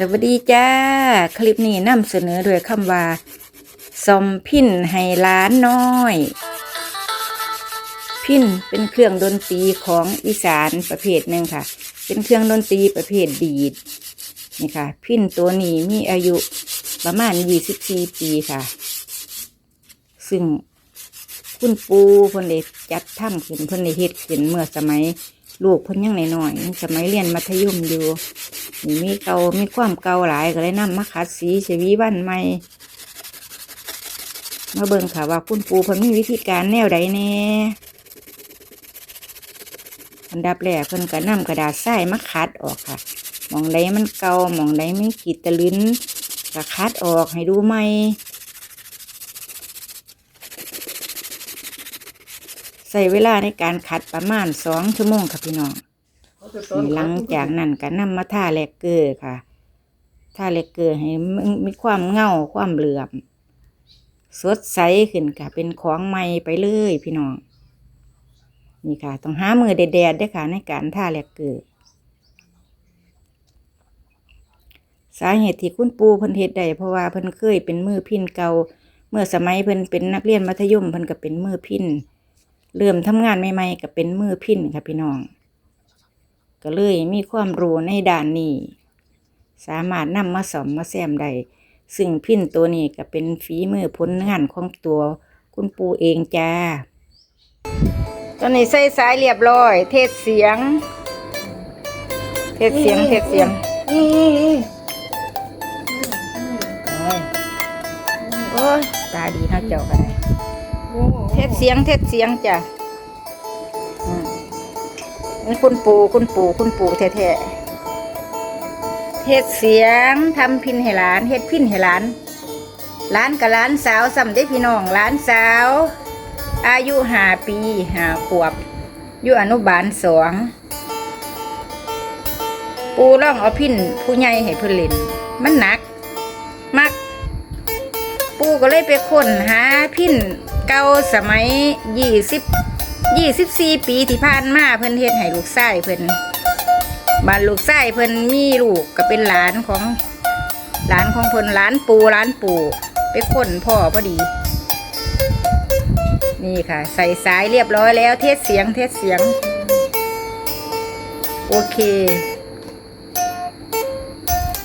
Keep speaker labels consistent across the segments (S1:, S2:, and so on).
S1: สวัสดีจ้า คลิปนี้นำเสนอโดยคำว่าซอมพินให้ล้านน้อย พินเป็นเครื่องดนตรีของอีสานประเภทหนึ่งค่ะ เป็นเครื่องดนตรีประเภทดีดนี่ค่ะ พินตัวนี้มีอายุประมาณ 24 ปีค่ะ ซึ่งคุณปูเพิ่นได้จัดทำขึ้นเพิ่นได้เฮ็ดขึ้นเมื่อสมัย ลูกเพิ่นยังหน้อยๆสมัยเรียนมัธยมอยู่นี่มีเกามีความเกาหลายก็เลยนำมาขัดสีเสวีบ้านใหม่มาเบิ่งค่ะว่าคุณปูเพิ่นมีวิธีการแนวใดแน่อันดับแรกเพิ่นก็นำกระดาษทรายมาคัดออกค่ะหมองใดมันเกาหมองใดไม่ขีดตะลึนก็คัดออกให้ดูใหม่ ใส่เวลาในการขัดประมาณสองชั่วโมงค่ะพี่น้องนี่หลังจากนั้นก็นำมาทาแลกเกอร์ค่ะทาแลกเกอร์ให้มันมีความเงาความเหลื่อม สดใสขึ้นค่ะเป็นของใหม่ไปเลยพี่น้องนี่ค่ะต้องหามือแดดๆด้วยค่ะในการทาแลกเกอร์สาเหตุที่คุณปูเพิ่นเฮ็ดได้เพราะว่าเพิ่นเคยเป็นมือพินเก่า เมื่อสมัยเพิ่นเป็นนักเรียนมัธยมเพิ่นก็เป็นมือพิน เริ่มทำงานใหม่ๆก็เป็นมือพินค่ะพี่น้อง ก็เลยมีความรู้ในด้านนี้ สามารถนำมาสอมมาแซมได้ซึ่งพินตัวนี้ก็เป็นฝีมือผลงานของตัวคุณปูเองจ้า ตอนนี้ใส่สายเรียบร้อย เทศเสียง เทศเสียงเทศเสียง
S2: นี่นี่นี่
S1: โอ้ยโอ้ยตาดีเนาะเจ้ากัน
S2: โอ้
S1: เทศเสียงเทศเสียงจ้ะอืมนี่คุณปู่คุณปู่คุณปู่แท้ๆเฮ็ดเสียงทำพินให้หลานเฮ็ดพินให้หลานหลานกับหลานสาวสำได้พี่น้องหลานสาว อายุห้าปีห้าขวบ อยู่อนุบาลสองปูร่องเอาพินผู้ใหญ่ให้เพิ่นเล่นมันหนัก ปูก็เลยไปค้นหาพินเก่าสมัยยี่สิบยี่สิบสี่ปีที่ผ่านมาเพิ่นเฮ็ดให้ลูกชายเพิ่นบ้านลูกชายเพิ่นมีลูกก็เป็นหลานของหลานของเพิ่นหลานปูหลานปู่ไปค้นพ่อพอดี นี่ค่ะ ใส่สายเรียบร้อยแล้ว เทสเสียงเทสเสียง โอเค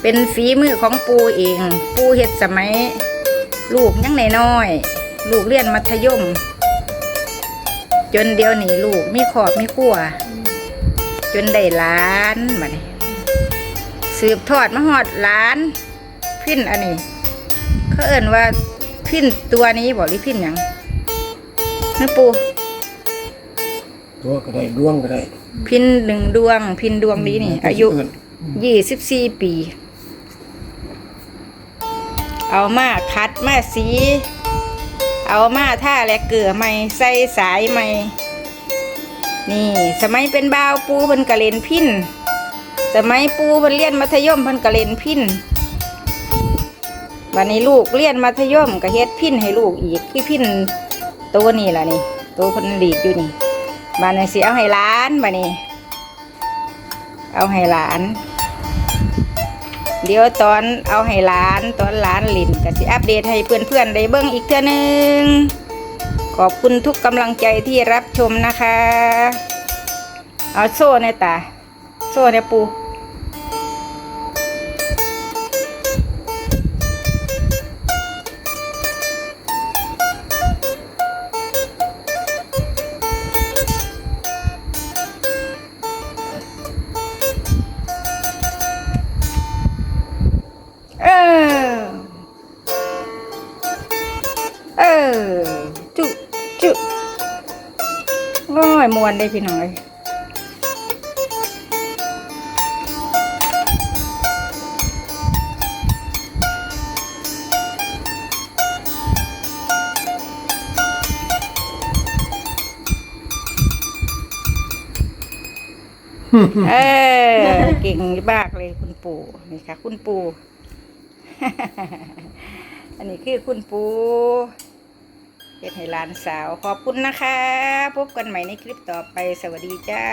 S1: เป็นฝีมือของปูเอง ปูเฮ็ดสมัย ลูกยังน้อยๆลูกเรียนมัธยม จนเดียวนี้ลูกมีขอบมีขั้วจนได้ล้านมาเนี่ยสืบทอดมาหอดล้าน พินอันนี้ เขาเอิ่นว่าพินตัวนี้บอกหรือพินหยังนะปู
S2: ตัวก็ได้ดวงก็ได้
S1: พินหนึ่งดวง พินดวงนี้นี่ อายุยี่สิบสี่ปี เอามาคัดมาสี เอามาท่าและเกลือใหม่ใส่สายใหม่ นี่ สมัยเป็นบ่าวปูเพิ่นกะเลนพินสมัยปูเพิ่นเรียนมัธยมเพิ่นกะเลนพินบัดนี้ลูกเรียนมัธยมก็เฮ็ดพินให้ลูกอีกคือพินตัวนี้ล่ะนี่ตัวเพิ่นดีดอยู่นี่บัดนี้สิเอาให้หลานบัดนี้ เอาให้หลาน เดี๋ยวตอนเอาให้หลานตอนหลานหลินก็สิอัปเดตให้เพื่อนๆได้เบิ่งอีกเท่านึง ขอบคุณทุกกำลังใจที่รับชมนะคะ เอาโซ่ในตา โซ่ในปู โอ้ยมวนได้พี่น้อยเออเก่งมากเลยคุณปู่นี่ค่ะ คุณปู่ อันนี้คือคุณปู่ เป็นให้หลานสาว ขอบคุณนะคะ พบกันใหม่ในคลิปต่อไปสวัสดีจ้า